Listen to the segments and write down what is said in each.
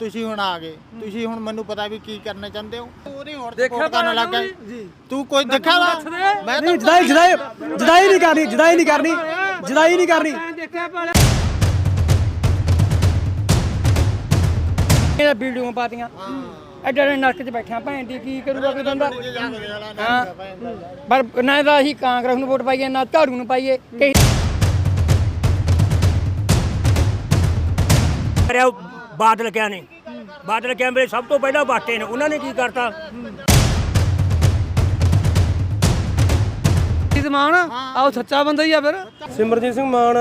ਤੁਸੀਂ ਹੁਣ ਆ ਗਏ। ਤੁਸੀਂ ਹੁਣ ਮੈਨੂੰ ਪਤਾ ਵੀ ਕੀ ਕਰਨਾ ਚਾਹੁੰਦੇ ਹੋ। ਉਹਦੀ ਹੋਰ ਦੇਖਿਆ ਲੱਗ ਤਾਂ ਗਿਆ। ਜੀ। ਤੂੰ ਕੋਈ ਦੇਖਿਆ ਵਾ? ਮੈਂ ਨਹੀਂ ਜਦਾਈ ਜਦਾਈ ਜਦਾਈ ਨਹੀਂ ਕਰਨੀ ਜਦਾਈ ਨਹੀਂ ਕਰਨੀ ਜਦਾਈ ਨਹੀਂ ਕਰਨੀ। ਇਹ ਵੀਡੀਓ ਪਾਤੀਆਂ। ਐਡੇ ਐਡੇ ਨਰਕ 'ਚ ਬੈਠਿਆ। ਭੈਣ ਦੀ ਕੀ ਕਰੂਗਾ ਕੋਈ ਬੰਦਾ? ਹਾਂ। ਪਰ ਨਾ ਤਾਂ ਅਸੀਂ ਕਾਂਗਰਸ ਨੂੰ ਵੋਟ ਪਾਈਏ ਨਾ ਝਾੜੂ ਨੂੰ ਪਾਈਏ ਕਰਿਆ ਬਾਦਲ ਕਿਆ ਨੇ? ਬਾਦਲ ਕਿਆ ਮੇਰੇ ਸਭ ਤੋਂ ਪਹਿਲਾਂ ਬਾਟੇ ਨੇ। ਉਹਨਾਂ ਨੇ ਕੀ ਕਰਤਾ? ਜ਼ਮਾਨ ਆਓ ਸੱਚਾ ਬੰਦਾ ਹੀ ਆ ਫਿਰ। ਸਿਮਰਜੀਤ ਸਿੰਘ ਮਾਨ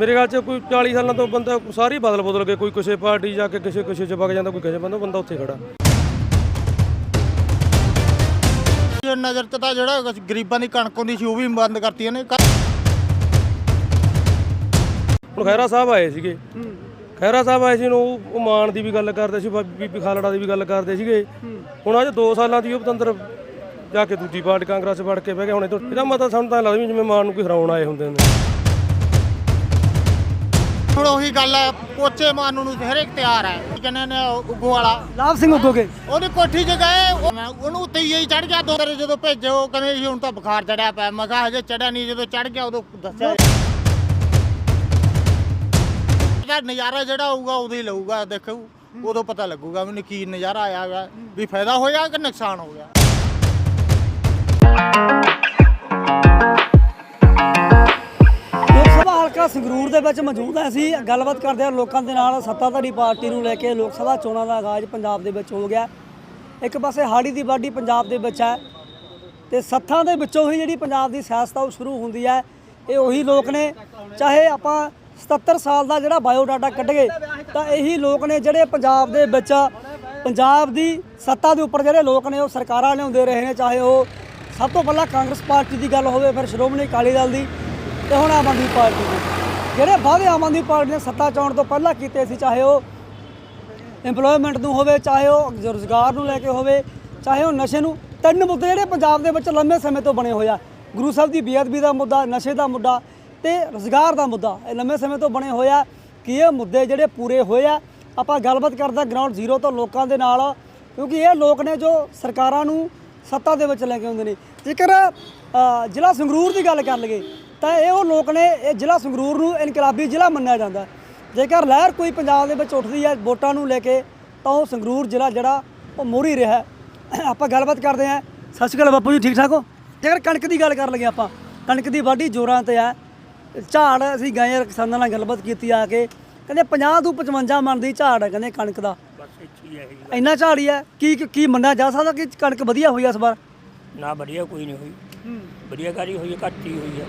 ਮੇਰੇ ਖਿਆਲ ਚ ਕੋਈ 40 ਸਾਲਾਂ ਤੋਂ ਬੰਦਾ ਸਾਰੀ ਬਦਲ ਬਦਲ ਕੇ ਕੋਈ ਕਿਸੇ ਪਾਰਟੀ ਜਾ ਕੇ ਕਿਸੇ ਕਿਸੇ ਚ ਵਗ ਜਾਂਦਾ ਕੋਈ ਕਿਸੇ ਬੰਦਾ ਬੰਦਾ ਉੱਥੇ ਖੜਾ। ਇਹ ਨਜ਼ਰ ਤਾਂ ਜਿਹੜਾ ਗਰੀਬਾਂ ਦੀ ਕਣਕ ਹੁੰਦੀ ਸੀ ਉਹ ਵੀ ਬੰਦ ਕਰਤੀਆਂ ਨੇ। ਹੁਣ ਖੈਰਾ ਸਾਹਿਬ ਆਏ ਸੀਗੇ। ਖੈਰਾ ਸਾਹਿਬ ਆਏ ਸੀ ਨੂੰ ਉਹ ਮਾਨ ਦੀ ਵੀ ਗੱਲ ਕਰਦੇ ਸੀ ਬਾ- ਬੀਬੀ ਖਾਲੜਾ ਦੀ ਵੀ ਗੱਲ ਕਰਦੇ ਸੀਗੇ। ਹੁਣ ਅੱਜ 2 ਸਾਲਾਂ ਦੀ ਉਹ ਪਤੰਦਰ ਜਾ ਕੇ ਦੂਜੀ ਪਾਰਟੀ ਕਾਂਗਰਸ ਵੜ ਕੇ ਬਹਿ ਗਏ ਹੁਣ ਇਹ ਤੋਂ ਇਹਦਾ ਮਤਲਬ ਸਾਨੂੰ ਤਾਂ ਲੱਗਦਾ ਵੀ ਜਿਵੇਂ ਮਾਨ ਨੂੰ ਕੋਈ ਹਰਾਉਣ ਆਏ ਹੁੰਦੇ ਨੇ। ਹੁਣ ਉਹੀ ਗੱਲ ਹੈ ਪੋਚੇ ਮਾਰਨ ਨੂੰ ਹਰੇਕ ਤਿਆਰ ਹੈ ਕਹਿੰਦੇ ਨੇ ਉਗੋ ਵਾਲਾ। ਲਾਭ ਸਿੰਘ ਉਗੋਗੇ ਉਹਦੀ ਕੋਠੀ 'ਚ ਗਏ ਉਹ- ਉਹਨੂੰ ਉੱਤੇ ਹੀ ਚੜ ਗਿਆ ਦੋ ਵਾਰੀ ਜਦੋਂ ਭੇਜੇ ਉਹ ਕਹਿੰਦੇ ਹੁਣ ਤਾਂ ਬੁਖਾਰ ਚੜਿਆ ਪਿਆ। ਮੈਂ ਕਿਹਾ ਹਜੇ ਚੜਿਆ ਨਹੀਂ ਜਦੋਂ ਚੜ ਗਿਆ ਉਦੋਂ ਦੱਸਿਆ। ਇਹਦਾ ਨਜ਼ਾਰਾ ਜਿਹੜਾ ਹੋਊਗਾ ਉਦੋਂ ਹੀ ਲਊਗਾ, ਦੇਖੋ। ਉਦੋਂ ਪਤਾ ਲੱਗੂਗਾ ਮੈਨੂੰ ਕੀ ਨਜ਼ਾਰਾ ਆਇਆ ਹੈਗਾ ਵੀ ਫਾਇਦਾ ਹੋਇਆ ਕਿ ਨੁਕਸਾਨ ਹੋ ਗਿਆ। ਲੋਕ ਸਭਾ ਹਲਕਾ ਸੰਗਰੂਰ ਦੇ ਵਿੱਚ ਮੌਜੂਦ ਹੈ ਅਸੀਂ। ਗੱਲਬਾਤ ਕਰਦੇ ਹਾਂ ਲੋਕਾਂ ਦੇ ਨਾਲ। ਸੱਤਾਧਾਰੀ ਪਾਰਟੀ ਨੂੰ ਲੈ ਕੇ ਲੋਕ ਸਭਾ ਚੋਣਾਂ ਦਾ ਆਗਾਜ਼ ਪੰਜਾਬ ਦੇ ਵਿੱਚ ਹੋ ਗਿਆ। ਇੱਕ ਪਾਸੇ ਹਾੜੀ ਦੀ ਵਾਢੀ ਪੰਜਾਬ ਦੇ ਵਿੱਚ ਹੈ ਤੇ ਸੱਥਾਂ ਦੇ ਵਿੱਚੋਂ ਹੀ ਜਿਹੜੀ ਪੰਜਾਬ ਦੀ ਸਿਆਸਤ ਆ ਉਹ ਸ਼ੁਰੂ ਹੁੰਦੀ ਹੈ। ਇਹ ਉਹੀ ਲੋਕ ਨੇ। ਚਾਹੇ ਆਪਾਂ 77 ਸਾਲ ਦਾ ਜਿਹੜਾ ਬਾਇਓ ਡਾਟਾ ਕੱਢੀਏ ਤਾਂ ਇਹੀ ਲੋਕ ਨੇ ਜਿਹੜੇ ਪੰਜਾਬ ਦੇ ਵਿੱਚ ਪੰਜਾਬ ਦੀ ਸੱਤਾ ਦੇ ਉੱਪਰ ਜਿਹੜੇ ਲੋਕ ਨੇ ਉਹ ਸਰਕਾਰਾਂ ਲਿਆਉਂਦੇ ਰਹੇ ਨੇ, ਚਾਹੇ ਉਹ ਸਭ ਤੋਂ ਪਹਿਲਾਂ ਕਾਂਗਰਸ ਪਾਰਟੀ ਦੀ ਗੱਲ ਹੋਵੇ, ਫਿਰ ਸ਼੍ਰੋਮਣੀ ਅਕਾਲੀ ਦਲ ਦੀ ਤੇ ਹੁਣ ਆਮ ਆਦਮੀ ਪਾਰਟੀ ਦੀ। ਜਿਹੜੇ ਵਾਅਦੇ ਆਮ ਆਦਮੀ ਪਾਰਟੀ ਨੇ ਸੱਤਾ ਚਾਉਣ ਤੋਂ ਪਹਿਲਾਂ ਕੀਤੇ ਸੀ, ਚਾਹੇ ਉਹ EMPLOYMENT ਨੂੰ ਹੋਵੇ, ਚਾਹੇ ਉਹ ਰੋਜ਼ਗਾਰ ਨੂੰ ਲੈ ਕੇ ਹੋਵੇ, ਚਾਹੇ ਉਹ ਨਸ਼ੇ ਨੂੰ, ਤਿੰਨ ਮੁੱਦੇ ਜਿਹੜੇ ਪੰਜਾਬ ਦੇ ਵਿੱਚ ਲੰਮੇ ਸਮੇਂ ਤੋਂ ਬਣੇ ਹੋਏ ਆ। ਗੁਰੂ ਸਾਹਿਬ ਦੀ ਬੇਅਦਬੀ ਦਾ ਮੁੱਦਾ, ਨਸ਼ੇ ਦਾ ਮੁੱਦਾ ਤੇ ਰੋਜ਼ਗਾਰ ਦਾ ਮੁੱਦਾ। ਇਹ ਲੰਮੇ ਸਮੇਂ ਤੋਂ ਬਣੇ ਹੋਏ ਆ ਕਿ ਇਹ ਮੁੱਦੇ ਜਿਹੜੇ ਪੂਰੇ ਹੋਏ ਆ, ਆਪਾਂ ਗੱਲਬਾਤ ਕਰਦਾ ਗਰਾਊਂਡ ਜ਼ੀਰੋ ਤੋਂ ਲੋਕਾਂ ਦੇ ਨਾਲ, ਕਿਉਂਕਿ ਇਹ ਲੋਕ ਨੇ ਜੋ ਸਰਕਾਰਾਂ ਨੂੰ ਸੱਤਾ ਦੇ ਵਿੱਚ ਲੈ ਕੇ ਆਉਂਦੇ ਨੇ। ਜੇਕਰ ਜ਼ਿਲ੍ਹਾ ਸੰਗਰੂਰ ਦੀ ਗੱਲ ਕਰ ਲਈਏ, ਤਾਂ ਇਹ ਉਹ ਲੋਕ ਨੇ, ਇਹ ਜ਼ਿਲ੍ਹਾ ਸੰਗਰੂਰ ਨੂੰ ਇਨਕਲਾਬੀ ਜ਼ਿਲ੍ਹਾ ਮੰਨਿਆ ਜਾਂਦਾ। ਜੇਕਰ ਲਹਿਰ ਕੋਈ ਪੰਜਾਬ ਦੇ ਵਿੱਚ ਉੱਠਦੀ ਹੈ, ਵੋਟਾਂ ਨੂੰ ਲੈ ਕੇ, ਤਾਂ ਉਹ ਸੰਗਰੂਰ ਜ਼ਿਲ੍ਹਾ ਜਿਹੜਾ, ਉਹ ਮੋਰੀ ਰਿਹਾ ਆਪਾਂ ਗੱਲਬਾਤ ਕਰਦੇ ਹਾਂ। ਸਤਿ ਸ਼੍ਰੀ ਅਕਾਲ ਬਾਪੂ ਜੀ, ਠੀਕ ਠਾਕ ਹੋ? ਜੇਕਰ ਕਣਕ ਦੀ ਗੱਲ ਕਰ ਲਈਏ ਆਪਾਂ, ਕਣਕ ਦੀ ਵਾਢੀ ਜ਼ੋਰਾਂ ਤੇ ਹੈ। ਝਾੜ ਅਸੀਂ ਗਏ ਆ ਕਿਸਾਨਾਂ ਨਾਲ ਗੱਲਬਾਤ ਕੀਤੀ ਆ ਕੇ। ਕਹਿੰਦੇ 50 ਤੋਂ 55 ਮਣ ਦੀ ਝਾੜ ਹੈ ਕਹਿੰਦੇ ਕਣਕ ਦਾ। ਬਸ ਇੱਥੇ ਹੀ ਹੈ ਇੰਨਾ ਝਾੜ ਹੀ ਹੈ ਕੀ ਕੀ ਮੰਨਿਆ ਜਾ ਸਕਦਾ ਕਿ ਕਣਕ ਵਧੀਆ ਹੋਈ ਆ ਇਸ ਵਾਰ? ਨਾ ਵਧੀਆ ਕੋਈ ਨਹੀਂ ਹੋਈ। ਵਧੀਆ ਕਾਰੀ ਹੋਈ ਹੈ ਘੱਟ ਹੀ ਹੋਈ ਹੈ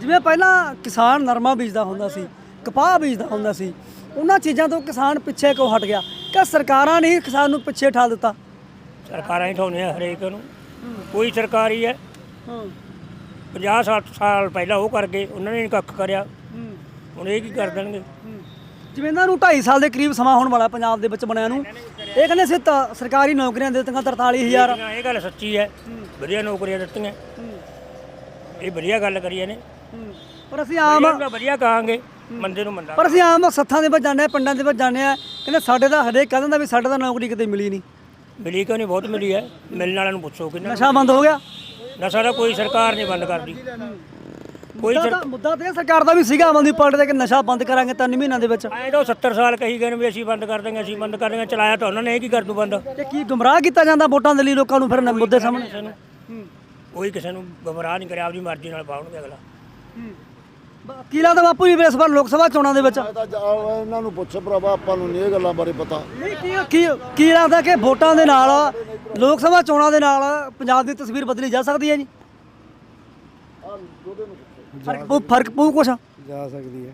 ਜਿਵੇਂ ਪਹਿਲਾਂ ਕਿਸਾਨ ਨਰਮਾ ਬੀਜਦਾ ਹੁੰਦਾ ਸੀ ਕਪਾਹ ਬੀਜਦਾ ਹੁੰਦਾ ਸੀ ਉਹਨਾਂ ਚੀਜ਼ਾਂ ਤੋਂ ਕਿਸਾਨ ਪਿੱਛੇ ਕਿਉਂ ਹਟ ਗਿਆ? ਕਿ ਸਰਕਾਰਾਂ ਨੇ ਹੀ ਕਿਸਾਨ ਨੂੰ ਪਿੱਛੇ ਠਾ ਦਿੱਤਾ? ਸਰਕਾਰਾਂ ਹੀ ਠਾਉਂਦੀਆਂ ਹਰੇਕ ਨੂੰ। ਕੋਈ ਸਰਕਾਰੀ ਹੈ। 50 60 ਸਾਲ ਪਹਿਲਾਂ ਉਹ ਕਰ ਗਏ ਉਹਨਾਂ ਨੇ ਨੀ ਕੱਖ ਕਰਿਆ। ਹੁਣ ਇਹ ਕੀ ਕਰ ਦੇਣਗੇ? ਜਿਵੇਂ ਇਹਨਾਂ ਨੂੰ 2.5 ਸਾਲ ਦੇ ਕਰੀਬ ਸਮਾਂ ਹੋਣ ਵਾਲਾ ਪੰਜਾਬ ਦੇ ਵਿੱਚ ਬਣਿਆ ਨੂੰ ਇਹ ਕਹਿੰਦੇ ਸੀ ਤਾਂ ਸਰਕਾਰੀ ਨੌਕਰੀਆਂ ਦੇ ਦਿੱਤੀਆਂ 43000 ਇਹ ਗੱਲ ਸੱਚੀ ਹੈ। ਵਧੀਆ ਨੌਕਰੀਆਂ ਦਿੱਤੀਆਂ। ਇਹ ਵਧੀਆ ਗੱਲ ਕਰੀਏ ਨੇ ਪਰ ਅਸੀਂ ਆਮ ਵਧੀਆ ਵਧੀਆ ਕਹਾਂਗੇ ਮੰਦੇ ਨੂੰ ਮੰਦਾ ਪਰ ਅਸੀਂ ਆਮ ਸੱਥਾਂ ਦੇ ਵਿੱਚ ਜਾਂਦੇ ਹਾਂ ਪਿੰਡਾਂ ਦੇ ਵਿੱਚ ਜਾਂਦੇ ਆ ਕਹਿੰਦੇ ਸਾਡੇ ਦਾ ਹਰੇਕ ਕਹਿੰਦਾ ਦਾ ਵੀ ਸਾਡੇ ਤਾਂ ਨੌਕਰੀ ਕਿਤੇ ਮਿਲੀ ਨਹੀਂ। ਮਿਲੀ ਕਿਉਂ ਨਹੀਂ? ਬਹੁਤ ਮਿਲੀ ਹੈ। ਮਿਲਣ ਵਾਲਿਆਂ ਨੂੰ ਪੁੱਛੋ ਕਿੰਨਾ ਨਸ਼ਾ ਬੰਦ ਹੋ ਗਿਆ। ਨਸ਼ਾ ਦਾ ਕੋਈ ਸਰਕਾਰ ਨਹੀਂ ਬੰਦ ਕਰਦੀ। ਕੋਈ ਮੁੱਦਾ ਤਾਂ ਮੁੱਦਾ ਤੇ ਸਰਕਾਰ ਦਾ ਵੀ ਸੀਗਾ ਆਮ ਆਦਮੀ ਪਾਰਟੀ ਦਾ ਕਿ ਨਸ਼ਾ ਬੰਦ ਕਰਾਂਗੇ ਤਿੰਨ ਮਹੀਨਿਆਂ ਦੇ ਵਿੱਚ। ਐ ਤਾਂ 70 ਸਾਲ ਕਹੀ ਗਏ ਨੇ ਵੀ ਅਸੀਂ ਬੰਦ ਕਰ ਦਾਂਗੇ ਅਸੀਂ ਬੰਦ ਕਰ ਦਾਂਗੇ ਚਲਾਇਆ ਤਾਂ ਉਹਨਾਂ ਨੇ ਇਹ ਕੀ ਕਰ ਦੂ ਬੰਦ? ਤੇ ਕੀ ਗੁੰਮਰਾਹ ਕੀਤਾ ਜਾਂਦਾ ਵੋਟਾਂ ਦੇ ਲਈ ਲੋਕਾਂ ਨੂੰ ਫਿਰ ਨ- ਮੁੱਦੇ ਸਾਹਮਣੇ? ਕਿਸੇ ਨੂੰ ਕੋਈ ਕਿਸੇ ਨੂੰ ਗਮਰਾਹ ਨਹੀਂ ਕਰਿਆ ਆਪਦੀ ਮਰਜ਼ੀ ਨਾਲ ਪਾਉਣਗੇ ਅਗਲਾ। ਕੀ ਲੱਗਦਾ ਬਾਪੂ ਜੀ ਇਸ ਵਾਰ ਲੋਕ ਸਭਾ ਚੋਣਾਂ ਦੇ ਵਿੱਚ? ਤਾਂ ਜਾ- ਇਹਨਾਂ ਨੂੰ ਪੁੱਛ ਭਰਾਵਾ ਆਪਾਂ ਨੂੰ ਨਹੀਂ ਇਹ ਗੱਲਾਂ ਬਾਰੇ ਪਤਾ। ਨਹੀਂ ਕੀ ਕੀ ਕੀ ਲੱਗਦਾ ਕਿ ਵੋਟਾਂ ਦੇ ਨਾਲ ਲੋਕ ਸਭਾ ਚੋਣਾਂ ਦੇ ਨਾਲ ਪੰਜਾਬ ਦੀ ਤਸਵੀਰ ਬਦਲੀ ਜਾ ਸਕਦੀ ਹੈ ਜੀ? ਫ਼ਰਕ ਪਊ ਫ਼ਰਕ ਪਊ ਕੁਛ? ਜਾ ਸਕਦੀ ਹੈ।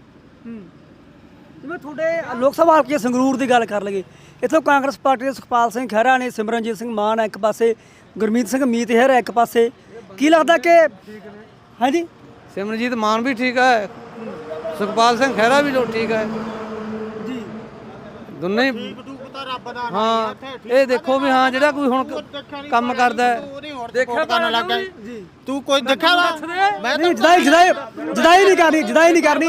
ਜਿਵੇਂ ਤੁਹਾਡੇ ਲੋਕ ਸਭਾ ਹਲਕੇ ਸੰਗਰੂਰ ਦੀ ਗੱਲ ਕਰ ਲਈਏ ਇੱਥੋਂ ਕਾਂਗਰਸ ਪਾਰਟੀ ਦੇ ਸੁਖਪਾਲ ਸਿੰਘ ਖਹਿਰਾ ਨੇ ਸਿਮਰਨਜੀਤ ਸਿੰਘ ਮਾਨ ਹੈ ਇੱਕ ਪਾਸੇ ਗੁਰਮੀਤ ਸਿੰਘ ਮੀਤ ਹੈਰ ਹੈ ਇੱਕ ਪਾਸੇ। ਕੀ ਲੱਗਦਾ ਕਿ ਹਾਂਜੀ? ਸਿਮਰਜੀਤ ਮਾਨ ਵੀ ਠੀਕ ਹੈ ਸੁਖਪਾਲ ਸਿੰਘ ਖਹਿਰਾ ਵੀ ਜੋ ਠੀਕ ਹੈ। ਜੀ। ਦੋਨੇ ਹੀ ਤੂੰ ਪਤਾ ਰੱਬ ਦਾ ਹਾਂ ਇਹ ਦੇਖੋ ਵੀ ਹਾਂ ਜਿਹੜਾ ਕੋਈ ਹੁਣ ਕੰਮ ਕਰਦਾ ਹੈ। ਦੇਖਿਆ ਕਰਨ ਲੱਗ ਗਿਆ ਤੂੰ ਕੋਈ ਦੇਖਿਆ ਵਾ? ਮੈਂ ਨਹੀਂ ਜਦਾਈ ਜਦਾਈ ਜਦਾਈ ਨਹੀਂ ਕਰਨੀ ਜਦਾਈ ਨਹੀਂ ਕਰਨੀ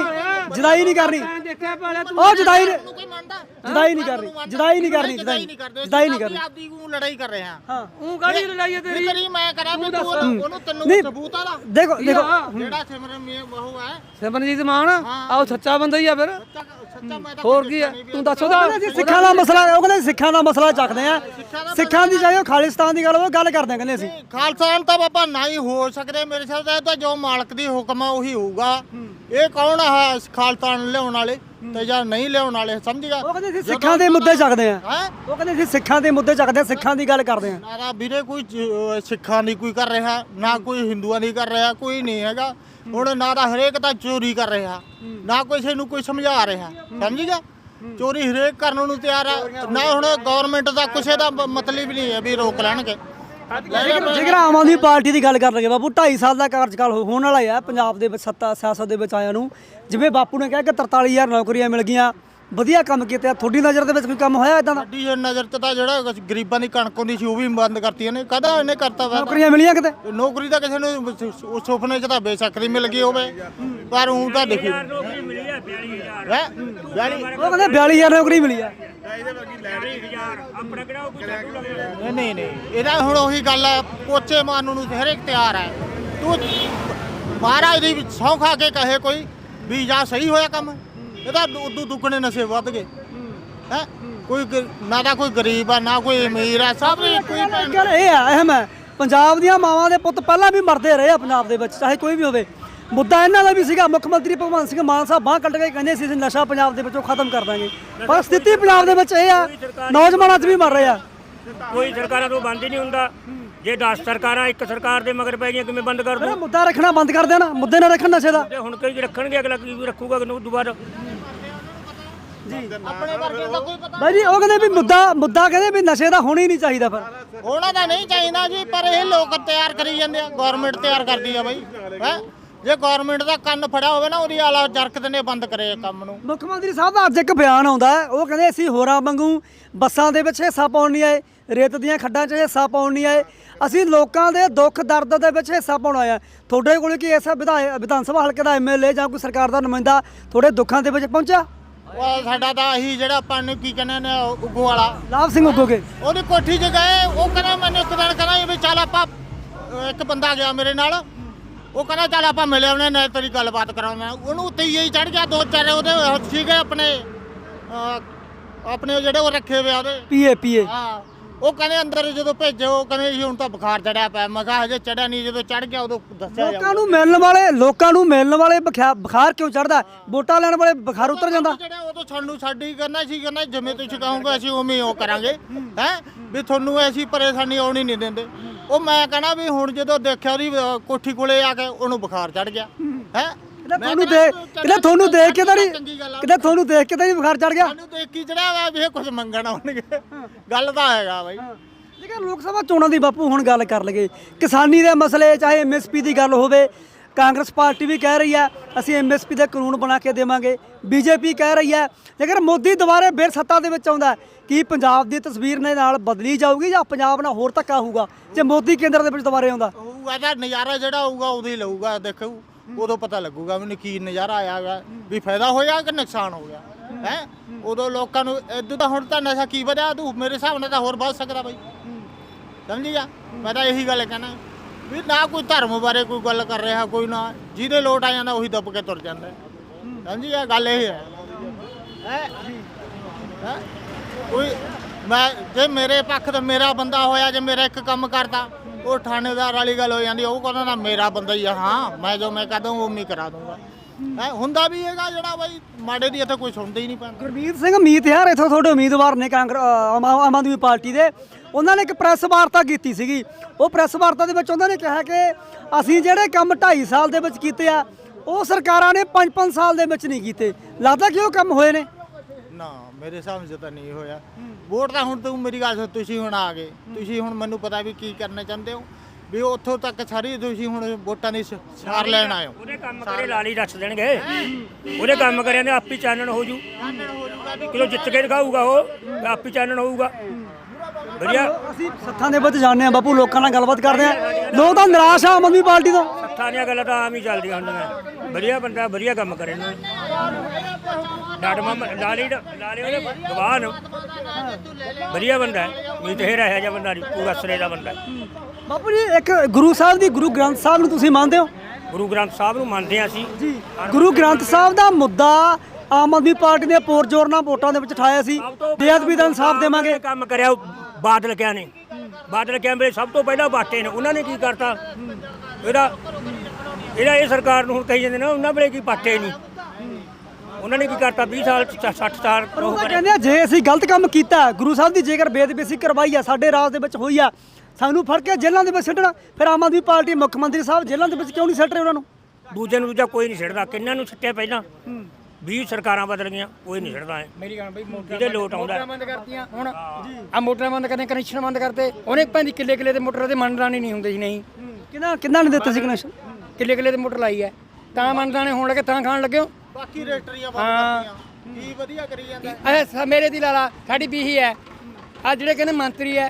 ਜਦਾਈ ਨਹੀਂ ਕਰਨੀ। ਦੇਖਿਆ ਪਾਲਿਆ ਉਹ ਜਦਾਈ ਨੇ ਕੋਈ ਮੰਨਦਾ? ਜਦਾਈ ਨਹੀਂ ਕਰਨੀ ਜਦਾਈ ਨਹੀਂ ਕਰਨੀ ਜਦਾਈ ਜਦਾਈ ਨਹੀਂ ਕਰਨੀ। ਆਪਦੀ ਨੂੰ ਲੜਾਈ ਕਰ ਰਹੇ। ਹਾਂ। ਹਾਂ ਉਹ ਕਾਹਦੀ ਲੜਾਈ ਹੈ ਤੇਰੀ? ਕਰੀ ਮੈਂ ਕਰਾਂ ਵੀ ਤੂੰ ਉਹਨੂੰ ਤੈਨੂੰ। ਸਬੂਤ ਆਦਾ ਦੇਖੋ ਦੇਖੋ। ਜਿਹੜਾ ਸਿਮਰਨ ਮੇ ਬਹੂ ਹੈ। ਸਿਮਰਨਜੀਤ ਮਾਨ? ਆਓ ਸੱਚਾ ਬੰਦਾ ਹੀ ਆ ਫਿਰ। ਸੱਚਾ ਸੱਚਾ ਮੈਂ ਤਾਂ ਹੋਰ ਕੀ ਆ? ਤੂੰ ਦੱਸ ਅਸੀਂ ਸਿੱਖਾਂ ਦਾ ਮਸਲਾ ਉਹ ਕਹਿੰਦੇ ਸਿੱਖਾਂ ਦਾ ਮਸਲਾ ਚੱਕਦੇ ਆ। ਸਿੱਖਾਂ ਦੀ ਚਾਹੇ ਉਹ ਖਾਲਿਸਤਾਨ ਦੀ ਗੱਲ ਉਹ ਗੱਲ ਕਰਦੇ ਆ ਕਹਿੰਦੇ ਅਸੀਂ। ਖਾਲਸਾਨ ਤਾਂ ਬਾਬਾ ਨਾ ਹੀ ਹੋ ਸਕਦੇ ਮੇਰੇ ਹਿਸਾਬ ਨਾਲ ਤਾਂ ਜੋ ਮਾਲਕ ਦੀ ਹੁਕਮ ਆ ਉਹੀ ਹੋਊਗਾ। ਇਹ ਕੌਣ ਆ ਖਾਲਸਾਨ ਲਿਆਉਣ ਵਾਲੇ ਤੇ ਜਾਂ ਨਹੀਂ ਲਿਆਉਣ ਵਾਲੇ ਸਮਝ ਗਿਆ? ਉਹ ਕਹਿੰਦੇ ਅਸੀਂ ਸਿੱਖਾਂ ਦੇ ਮੁੱਦੇ ਚੱਕਦੇ ਆ। ਉਹ ਕਹਿੰਦੇ ਅਸੀਂ ਸਿੱਖਾਂ ਦੇ ਮੁੱਦੇ ਚੱਕਦੇ ਆ ਸਿੱਖਾਂ ਦੀ ਗੱਲ ਕਰਦੇ ਆ। ਨਾਰਾ ਵੀਰੇ ਕੋਈ ਸਿੱਖਾਂ ਦੀ ਕੋਈ ਕਰ ਰਿਹਾ ਨਾ ਕੋਈ ਹਿੰਦੂਆਂ ਦੀ ਕਰ ਰਿਹਾ ਕੋਈ ਨਹੀਂ ਹੈਗਾ। ਹੁਣ ਨਾ ਤਾਂ ਹਰੇਕ ਤਾਂ ਚੋਰੀ ਕਰ ਰਿਹਾ ਨਾ ਕਿਸੇ ਨੂੰ ਕੋਈ ਸਮਝਾ ਰਿਹਾ ਸਮਝ ਗਿਆ? ਚੋਰੀ ਹਰੇਕ ਕਰਨ ਨੂੰ ਤਿਆਰ ਆ। ਨਾ ਹੁਣ ਗਵਰਨਮੈਂਟ ਦਾ ਕਿਸੇ ਦਾ ਮਤਲਬ ਨਹੀਂ ਹੈ ਵੀ ਰੋਕ ਲੈਣਗੇ। ਜੇਕਰ ਆਮ ਆਦਮੀ ਪਾਰਟੀ ਦੀ ਗੱਲ ਕਰ ਲਗੇ ਬਾਪੂ 2.5 ਸਾਲ ਦਾ ਕਾਰਜਕਾਲ ਹੋ- ਹੋਣ ਵਾਲਾ ਆ ਪੰਜਾਬ ਦੇ ਵਿੱਚ ਸੱਤਾ ਸਿਆਸਤ ਦੇ ਵਿੱਚ ਆਇਆਂ ਨੂੰ। ਜਿਵੇਂ ਬਾਪੂ ਨੇ ਕਿਹਾ ਕਿ 43000 ਨੌਕਰੀਆਂ ਮਿਲ ਗਈਆਂ ਵਧੀਆ ਕੰਮ ਕੀਤੇ ਆ। ਤੁਹਾਡੀ ਨਜ਼ਰ ਦੇ ਵਿੱਚ ਕੋਈ ਕੰਮ ਹੋਇਆ ਇਦਾਂ ਦਾ? ਸਾਡੀ ਨਜ਼ਰ 'ਚ ਤਾਂ ਜਿਹੜਾ ਗਰੀਬਾਂ ਦੀ ਕਣਕ ਹੁੰਦੀ ਸੀ ਉਹ ਵੀ ਬੰਦ ਕਰਤੀਆਂ ਨੇ ਕਦਾ ਇਹਨੇ ਕਰਤਾ ਵਾ? ਨੌਕਰੀਆਂ ਮਿਲੀਆਂ ਕਿਤੇ? ਨੌਕਰੀ ਤਾਂ ਕਿਸੇ ਨੂੰ ਉਸ ਸੁਪਨੇ 'ਚ ਤਾਂ ਬੇਸ਼ੱਕ ਦੀ ਮਿਲ ਗਈ ਹੋਵੇ। ਪਰ ਉਹ ਤਾਂ ਦੇਖੀ। ਨੌਕਰੀ ਮਿਲੀ ਆ 42000 ਹੈ? ਉਹ ਕਹਿੰਦੇ 42000 ਨੌਕਰੀ ਮਿਲੀ ਆ। 42000 ਆਪਣਾ ਕਿਹੜਾ ਉਹ ਕੋਈ ਚਾਲੂ ਲੱਗਦਾ ਨਹੀਂ ਨਹੀਂ ਨਹੀਂ। ਇਹਦਾ ਹੁਣ ਉਹੀ ਗੱਲ ਹੈ ਪੋਚੇ ਮਾਰਨ ਨੂੰ ਹਰੇਕ ਤਿਆਰ ਹੈ ਤੂੰ ਮਹਾਰਾਜ ਦੀ ਸਹੁੰ ਖਾ ਕੇ ਕਹੇ ਕੋਈ ਵੀ ਜਾਂ ਸਹੀ ਹੋਇਆ ਕੰਮ? ਇਹਦਾ ਉਦੋਂ ਦੁੱਗਣੇ ਨਸ਼ੇ ਵੱਧ ਗਏ। ਹੈ? ਕੋਈ ਨਾ ਤਾਂ ਕੋਈ ਗਰੀਬ ਆ ਨਾ ਕੋਈ ਅਮੀਰ ਆ ਸਭ ਦੀ ਕੋਈ ਗੱਲ ਇਹ ਆ ਅਹਿਮ ਹੈ ਪੰਜਾਬ ਦੀਆਂ ਮਾਵਾਂ ਦੇ ਪੁੱਤ ਪਹਿਲਾਂ ਵੀ ਮਰਦੇ ਰਹੇ ਆ ਪੰਜਾਬ ਦੇ ਵਿੱਚ ਚਾਹੇ ਕੋਈ ਵੀ ਹੋਵੇ। ਮੁੱਦਾ ਇਹਨਾਂ ਦਾ ਵੀ ਸੀਗਾ ਮੁੱਖ ਮੰਤਰੀ ਭਗਵੰਤ ਸਿੰਘ ਮਾਨ ਸਾਹਿਬ ਬਾਹ ਕੱਢ ਕੇ ਕਹਿੰਦੇ ਸੀ ਅਸੀਂ ਨਸ਼ਾ ਪੰਜਾਬ ਦੇ ਵਿੱਚੋਂ ਖਤਮ ਕਰ ਦਾਂਗੇ। ਪਰ ਸਥਿਤੀ ਪੰਜਾਬ ਦੇ ਵਿੱਚ ਇਹ ਆ ਨੌਜਵਾਨਾਂ 'ਚ ਵੀ ਮਰ ਰਹੇ। ਆ ਕੋਈ ਸਰਕਾਰਾਂ ਤੋਂ ਬੰਦ ਹੀ ਨਹੀਂ ਹੁੰਦਾ। ਜੇ 10 ਸਰਕਾਰਾਂ ਇੱਕ ਸਰਕਾਰ ਦੇ ਮਗਰ ਪੈ ਗਈਆਂ ਕਿਵੇਂ ਬੰਦ ਕਰ ਦੋ ਮੁੱਦਾ ਰੱਖਣਾ ਬੰਦ ਕਰ ਦੇਣਾ ਮੁੱਦੇ ਨਾ ਰੱਖਣ ਨਸ਼ੇ ਦਾ। ਹੁਣ ਕਈ ਰੱਖਣਗੇ ਅਗਲਾ ਕੀ ਰੱਖੂਗਾ ਕਿ ਦੁਬਾਰਾ ਆਪਣੇ ਵਰਗੇ ਦਾ ਕੋਈ ਪਤਾ ਬਾਈ ਜੀ ਉਹ ਕਹਿੰਦੇ ਵੀ ਮੁੱਦਾ ਮੁੱਦਾ ਕਹਿੰਦੇ ਵੀ ਨਸ਼ੇ ਦਾ ਹੋਣਾ ਹੀ ਨਹੀਂ ਚਾਹੀਦਾ ਫਿਰ। ਹੋਣਾ ਤਾਂ ਨਹੀਂ ਚਾਹੀਦਾ ਜੀ ਪਰ ਇਹ ਲੋਕ ਤਿਆਰ ਕਰੀ ਜਾਂਦੇ ਆ ਗਵਰਨਮੈਂਟ ਤਿਆਰ ਕਰਦੀ ਆ ਬਾਈ ਹੈ? ਜੇ ਗਵਰਨਮੈਂਟ ਦਾ ਕੰਨ ਫੜਿਆ ਹੋਵੇ ਨਾ ਉਹਦੀ ਆਲਾ ਜਰਕਤ ਨੇ ਬੰਦ ਕਰੇ ਕੰਮ ਨੂੰ। ਮੁੱਖ ਮੰਤਰੀ ਸਾਹਿਬ ਦਾ ਅੱਜ ਇੱਕ ਬਿਆਨ ਆਉਂਦਾ ਹੈ। ਉਹ ਕਹਿੰਦੇ ਅਸੀਂ ਹੋਰਾਂ ਵਾਂਗੂ ਬੱਸਾਂ ਦੇ ਵਿੱਚ ਹਿੱਸਾ ਪਾਉਣ ਨਹੀਂ ਆਏ। ਰੇਤ ਦੀਆਂ ਖੱਡਾਂ 'ਚ ਹਿੱਸਾ ਪਾਉਣ ਨਹੀਂ ਆਏ। ਅਸੀਂ ਲੋਕਾਂ ਦੇ ਦੁੱਖ ਦਰਦ ਦੇ ਵਿੱਚ ਹਿੱਸਾ ਪਾਉਣ ਆਏ ਤੁਹਾਡੇ ਕੋਲ ਕੀ ਐਸਾ ਵਿਧਾਇ- ਵਿਧਾਨ ਸਭਾ ਹਲਕੇ ਦਾ ਐਮਐਲਏ ਜਾਂ ਕੋਈ ਸਰਕਾਰ ਦਾ ਨੁਮਾਇੰਦਾ ਤੁਹਾਡੇ ਦੁੱਖਾਂ ਦੇ ਵਿੱਚ ਪਹੁੰਚਿਆ? ਉਹ ਸਾਡਾ ਤਾਂ ਇਹੀ ਜਿਹੜਾ ਆਪਾਂ ਨੂੰ ਕੀ ਕਹਿੰਦੇ ਨੇ ਉਗੋ ਵਾਲਾ। ਲਾਭ ਸਿੰਘ ਉਗੋਗੇ ਉਹਦੀ ਕੋਠੀ 'ਚ ਗਏ ਉਹ ਕਹਿੰਦਾ ਮੈਨੂੰ ਇੱਕ ਦਿਨ ਕਹਿੰਦਾ ਵੀ ਚੱਲ ਆਪਾਂ ਅਹ ਇੱਕ ਬੰਦਾ ਗਿਆ ਮੇਰੇ ਨਾਲ। ਉਹ ਕਹਿੰਦਾ ਚੱਲ ਆਪਾਂ ਮਿਲੇ ਉਹਨੇ ਨਾਲ ਤੇਰੀ ਗੱਲਬਾਤ ਕਰਾਉਣਾ ਉਹਨੂੰ ਉੱਤੇ ਹੀ ਚੜ ਗਿਆ ਦੋ ਚਾਰ ਉਹਦੇ ਉਹ ਸੀਗੇ ਆਪਣੇ ਅਹ ਆਪਣੇ ਉਹ ਜਿਹੜੇ ਉਹ ਰੱਖੇ ਹੋਏ ਆ ਉਹਦੇ। ਪੀਏ ਪੀਏ। ਹਾਂ। ਉਹ ਕਹਿੰਦੇ ਅੰਦਰ ਜਦੋਂ ਭੇਜੇ ਉਹ ਕਹਿੰਦੇ ਜੀ ਹੁਣ ਤਾਂ ਬੁਖਾਰ ਚੜਿਆ ਪਿਆ। ਮੈਂ ਕਿਹਾ ਹਜੇ ਚੜਿਆ ਨਹੀਂ ਜਦੋਂ ਚੜ ਗਿਆ ਉਦੋਂ ਦੱਸਿਆ ਲੋਕਾਂ ਨੂੰ ਮਿਲਣ ਵਾਲੇ ਲੋਕਾਂ ਨੂੰ ਮਿਲਣ ਵਾਲੇ ਬੁਖਾ- ਬੁਖਾਰ ਕਿਉਂ ਚੜਦਾ ਵੋਟਾਂ ਲੈਣ ਵਾਲੇ ਬੁਖਾਰ ਉਤਰ ਜਾਂਦਾ। ਜਿਹੜਾ ਉਦੋਂ ਸਾਨੂੰ ਸਾਡੀ ਕਰਨਾ ਸੀ ਕਰਨਾ ਜਿਵੇਂ ਤੁਸੀਂ ਕਹੋਗੇ ਅਸੀਂ ਉਵੇਂ ਹੀ ਉਹ ਕਰਾਂਗੇ। ਹੈ? ਵੀ ਤੁਹਾਨੂੰ ਐਸੀ ਪਰੇਸ਼ਾਨੀ ਆਉਣੀ ਨਹੀਂ ਦਿੰਦੇ। ਉਹ ਮੈਂ ਕਹਣਾ ਵੀ ਹੁਣ ਜਦੋਂ ਦੇਖਿਆ ਉਹਦੀ ਕੋਠੀ ਕੋਲੇ ਆ ਕੇ ਉਹਨੂੰ ਬੁਖਾਰ ਚੜ ਗਿਆ। ਹੈ? ਕਿਤੇ ਤੁਹਾਨੂੰ ਦੇਖ ਕਿਤੇ ਤੁਹਾਨੂੰ ਦੇਖ ਕੇ ਤਾਂ ਨਹੀਂ ਕਿਤੇ ਤੁਹਾਨੂੰ ਦੇਖ ਕੇ ਤਾਂ ਨਹੀਂ ਬੁਖਾਰ ਚੜ ਗਿਆ। ਸਾਨੂੰ ਦੇਖ ਕੀ ਚੜਿਆ ਵਾ ਵੀ ਇਹ ਕੁਝ ਮੰਗਣ ਆਉਣਗੇ। ਗੱਲ ਤਾਂ ਹੈਗਾ ਬਾਈ। ਜੇਕਰ ਲੋਕ ਸਭਾ ਚੋਣਾਂ ਦੀ ਬਾਪੂ ਹੁਣ ਗੱਲ ਕਰ ਲਗੇ ਕਿਸਾਨੀ ਦੇ ਮਸਲੇ ਚਾਹੇ ਐਮਐਸਪੀ ਦੀ ਗੱਲ ਹੋਵੇ ਕਾਂਗਰਸ ਪਾਰਟੀ ਵੀ ਕਹਿ ਰਹੀ ਹੈ ਅਸੀਂ ਐਮਐਸਪੀ ਦਾ ਕਾਨੂੰਨ ਬਣਾ ਕੇ ਦੇਵਾਂਗੇ। ਬੀਜੇਪੀ ਕਹਿ ਰਹੀ ਹੈ ਜੇਕਰ ਮੋਦੀ ਦੁਬਾਰੇ ਫਿਰ ਸੱਤਾ ਦੇ ਵਿੱਚ ਆਉਂਦਾ ਕੀ ਪੰਜਾਬ ਦੀ ਤਸਵੀਰ ਨੇ ਨਾਲ ਬਦਲੀ ਜਾਊਗੀ ਜਾਂ ਪੰਜਾਬ ਨਾਲ ਹੋਰ ਧੱਕਾ ਹੋਊਗਾ? ਜੇ ਮੋਦੀ ਕੇਂਦਰ ਦੇ ਵਿੱਚ ਦੁਬਾਰੇ ਆਉਂਦਾ। ਹੋਊਗਾ ਇਹਦਾ ਨਜ਼ਾਰਾ ਜਿਹੜਾ ਹੋਊਗਾ ਹੀ ਲਊਗਾ ਦੇਖੋ। ਉਦੋਂ ਪਤਾ ਲੱਗੂਗਾ ਮੈਨੂੰ ਕੀ ਨਜ਼ਾਰਾ ਆਇਆ ਵਾ ਵੀ ਫਾਇਦਾ ਹੋਇਆ ਕਿ ਨੁਕਸਾਨ ਹੋ ਗਿਆ। ਹੈ? ਉਦੋਂ ਲੋਕਾਂ ਨੂੰ ਇਦੋਂ ਤਾਂ ਹੁਣ ਤਾਂ ਨਸ਼ਾ ਕੀ ਵਧਿਆ, ਤੂੰ ਮੇਰੇ ਹਿਸਾਬ ਨਾਲ ਤਾਂ ਹੋਰ ਵੱਧ ਸਕਦਾ ਬਾਈ। ਸਮਝੀ ਜਾ ਮੈਂ ਤਾਂ ਇਹੀ ਗੱਲ ਕਹਿਣਾ, ਵੀ ਨਾ ਕੋਈ ਧਰਮ ਬਾਰੇ ਕੋਈ ਗੱਲ ਕਰ ਰਿਹਾ, ਕੋਈ ਨਾ, ਜਿਹਦੇ ਲੋਟ ਆ ਜਾਂਦਾ ਉਹੀ ਦੱਬ ਕੇ ਤੁਰ ਜਾਂਦਾ। ਸਮਝੀ ਆ? ਗੱਲ ਇਹ ਹੈ ਹੈ? ਹੈਂ? ਕੋਈ, ਮੈਂ, ਜੇ ਮੇਰੇ ਪੱਖ ਤੇ ਮੇਰਾ ਬੰਦਾ ਹੋਇਆ, ਜੇ ਮੇਰਾ ਇੱਕ ਕੰਮ ਕਰਦਾ ਉਹ ਥਾਣੇਦਾਰ ਵਾਲੀ ਗੱਲ ਹੋ ਜਾਂਦੀ, ਉਹ ਕਹਿੰਦਾ ਨਾ ਮੇਰਾ ਬੰਦਾ ਹੀ ਆ, ਹਾਂ, ਮੈਂ ਜੋ ਮੈਂ ਕਹਦਾ ਉਹ ਮੈਂ ਕਰਾ ਦੂੰਗਾ। ਹੈ, ਹੁੰਦਾ ਵੀ ਹੈਗਾ ਜਿਹੜਾ ਬਾਈ ਮਾੜੇ ਦੀ ਇੱਥੇ ਕੋਈ ਸੁਣਦਾ ਹੀ ਨਹੀਂ ਪੈਂਦਾ। ਗੁਰਮੀਤ ਸਿੰਘ ਮੀਤ ਯਾਰ, ਇਥੋਂ ਤੁਹਾਡੇ ਉਮੀਦਵਾਰ ਨੇ ਕਾਂਗਰਸ ਆਮ ਆਮ ਆਦਮੀ ਪਾਰਟੀ ਦੇ। ਉਹਨਾਂ ਨੇ ਇੱਕ ਪ੍ਰੈਸ ਵਾਰਤਾ ਕੀਤੀ ਸੀਗੀ। ਉਹ ਪ੍ਰੈਸ ਵਾਰਤਾ ਦੇ ਵਿੱਚ ਉਹਨਾਂ ਨੇ ਕਿਹਾ ਕਿ ਅਸੀਂ ਜਿਹੜੇ ਕੰਮ 2.5 ਸਾਲ ਦੇ ਵਿੱਚ ਕੀਤੇ ਆ, ਉਹ ਸਰਕਾਰਾਂ ਨੇ 5-5 ਸਾਲ ਦੇ ਵਿੱਚ ਨਹੀਂ ਕੀਤੇ। ਲੱਗਦਾ ਕਿ ਉਹ ਕੰਮ ਹੋਏ ਨੇ? ਮੇਰੇ ਹਿਸਾਬ ਨਾਲ ਤਾਂ ਨਹੀਂ ਹੋਇਆ। ਵੋਟ ਤਾਂ ਹੁਣ ਤੂੰ ਮੇਰੀ ਗੱਲ ਸੁਣ ਤੁਸੀਂ ਹੁਣ ਆ ਗਏ। ਤੁਸੀਂ ਹੁਣ ਮੈਨੂੰ ਪਤਾ ਵੀ ਕੀ ਕਰਨਾ ਚਾਹੁੰਦੇ ਹੋ। ਵੀ ਉੱਥੋਂ ਤੱਕ ਸਾਰੀ ਤੁਸੀਂ ਹੁਣ ਵੋਟਾਂ ਦੀ ਸਾਰ ਲੈਣ ਆਇਓ ਉਹਦੇ ਕੰਮ ਕਰੇ ਲਾਲੀ ਦੱਸ ਦੇਣਗੇ। ਉਹਦੇ ਕੰਮ ਕਰਿਆ ਨੇ ਆਪੀ ਚਾਨਣ ਹੋ ਜੂ। ਕਿਲੋ ਜਿੱਤ ਕੇ ਦਿਖਾਊਗਾ ਉਹ ਆਪੀ ਚਾਨਣ ਹੋਊਗਾ। ਵਧੀਆ। ਅਸੀਂ ਸੱਥਾਂ ਦੇ ਵਿੱਚ ਜਾਂਦੇ ਆ ਬਾਪੂ ਲੋਕਾਂ ਨਾਲ ਗੱਲਬਾਤ ਕਰਦੇ ਆ ਲੋਕ ਤਾਂ ਨਿਰਾਸ਼ ਆ ਆਮ ਆਦਮੀ ਪਾਰਟੀ ਤੋਂ। ਦੀਆਂ ਗੱਲਾਂ ਤਾਂ ਆਮ ਹੀ ਚੱਲਦੀਆਂ ਹੁੰਦੀਆਂ। ਵਧੀਆ ਬੰਦਾ ਵਧੀਆ ਕੰਮ ਕਰੇ ਨਾ। ਡਾਡਮਾ ਲਾਲੀ ਲਾਲੀ ਉਹਦੇ ਗਵਾਹ ਨੇ ਵਧੀਆ ਬੰਦਾ ਹੈ। ਮੀਤ ਰਹਿਆ ਜਿਹਾ ਬੰਦਾ ਨਹੀਂ ਪੂਰਾ ਸਰੇ ਦਾ ਬੰਦਾ। ਬਾਪੂ ਜੀ ਇੱਕ ਗੁਰੂ ਸਾਹਿਬ ਦੀ ਗੁਰੂ ਗ੍ਰੰਥ ਸਾਹਿਬ ਨੂੰ ਤੁਸੀਂ ਮੰਨਦੇ ਹੋ? ਗੁਰੂ ਗ੍ਰੰਥ ਸਾਹਿਬ ਨੂੰ ਮੰਨਦੇ ਹਾਂ ਅਸੀਂ। ਜੀ ਗੁਰੂ ਗ੍ਰੰਥ ਸਾਹਿਬ ਦਾ ਮੁੱਦਾ ਆਮ ਆਦਮੀ ਪਾਰਟੀ ਨੇ ਪੋਰਜੋਰ ਨਾਲ ਵੋਟਾਂ ਦੇ ਵਿੱਚ ਉਠਾਇਆ ਸੀ। ਬੇਅਦਬੀ ਦਾ ਇਨਸਾਫ ਦੇਵਾਂਗੇ। ਕੰਮ ਕਰਿਆ ਬਾਦਲ ਕਿਆ ਨੇ? ਬਾਦਲ ਕਿਆ ਵੇਲੇ ਸਭ ਤੋਂ ਪਹਿਲਾਂ ਬਾਟੇ ਨੇ। ਉਹਨਾਂ ਨੇ ਕੀ ਕਰਤਾ? ਇਹਦਾ ਇਹਦਾ ਇਹ ਸਰਕਾਰ ਨੂੰ ਹੁਣ ਕਹੀ ਜਾਂਦੇ ਨੇ ਉਹਨਾਂ ਵੇਲੇ ਕੀ ਪਾਟੇ ਨਹੀਂ। ਉਹਨਾਂ ਨੇ ਕੀ ਕਰਤਾ 20 ਸਾਲ 60 ਸਾਲ ਪਰ ਉਹ। ਕਹਿੰਦੇ ਆ ਜੇ ਅਸੀਂ ਗਲਤ ਕੰਮ ਕੀਤਾ ਗੁਰੂ ਸਾਹਿਬ ਦੀ ਜੇਕਰ ਬੇਅਦਬੀ ਅਸੀਂ ਕਰਵਾਈ ਆ ਸਾਡੇ ਰਾਜ ਦੇ ਵਿੱਚ ਹੋਈ ਆ ਸਾਨੂੰ ਫੜ ਕੇ ਜੇਲ੍ਹਾਂ ਦੇ ਵਿੱਚ ਸਿੱਟਣਾ ਫਿਰ ਆਮ ਆਦਮੀ ਪਾਰਟੀ ਮੁੱਖ ਮੰਤਰੀ ਸਾਹਿਬ ਜੇਲ੍ਹਾਂ ਦੇ ਵਿੱਚ ਕਿਉਂ ਨਹੀਂ ਸਿੱਟ ਰਹੇ ਉਹਨਾਂ ਨੂੰ? ਦੂਜੇ ਨੂੰ ਦੂਜਾ ਕੋਈ ਨਹੀਂ ਛੱਡਦਾ ਕਿੰਨਾਂ ਨੂੰ ਛੱਟਿਆ ਪਹਿਲਾਂ? 20 ਸਰਕਾਰਾਂ ਬਦਲ ਗਈਆਂ ਕੋਈ ਨਹੀਂ ਛੱਡਦਾ ਮੇਰੀ ਗੱਲ ਬਈ ਮੋਟਰਾਂ ਲੋਟ ਆਉਂਦਾ। ਮੋਟਰਾਂ ਬੰਦ ਕਰਤੀਆਂ ਹੁਣ ਆ ਮੋਟਰਾਂ ਬੰਦ ਕਰਦੇ ਕਨੈਕਸ਼ਨ ਬੰਦ ਕਰਤੇ ਉਹਨੇ ਪੈਂਦੀ ਕਿੱਲੇ ਕਿੱਲੇ ਦੇ ਮੋਟਰ ਤੇ ਮੰਨਦਾਨੀ ਨਹੀਂ ਹੁੰਦੇ ਸੀ ਨਹੀਂ। ਕਿੰਨਾ ਕਿੰਨਾ ਨੇ ਦਿੱਤੇ ਸੀ ਕਨੈਕਸ਼ਨ ਕਿੱਲੇ ਕਿੱਲੇ ਦੇ ਮੋਟਰ ਲਾਈ ਹੈ। ਤਾਂ ਮੰਨਦਾਨੇ ਹੋਣ ਲੱਗੇ ਤਾਂ ਖਾਣ ਲੱਗਿਓ ਬਾਕੀ ਰੇਟਰੀਆਂ ਹਾਂ। ਕੀ ਵਧੀਆ ਕਰੀ ਜਾਂਦਾ। ਅਰੇ ਮੇਰੇ ਦੀ ਲਾਲਾ ਸਾਡੀ ਬੀਹੀ ਹੈ। ਆ ਜਿਹੜੇ ਕਹਿੰਦੇ ਮੰਤਰੀ ਹੈ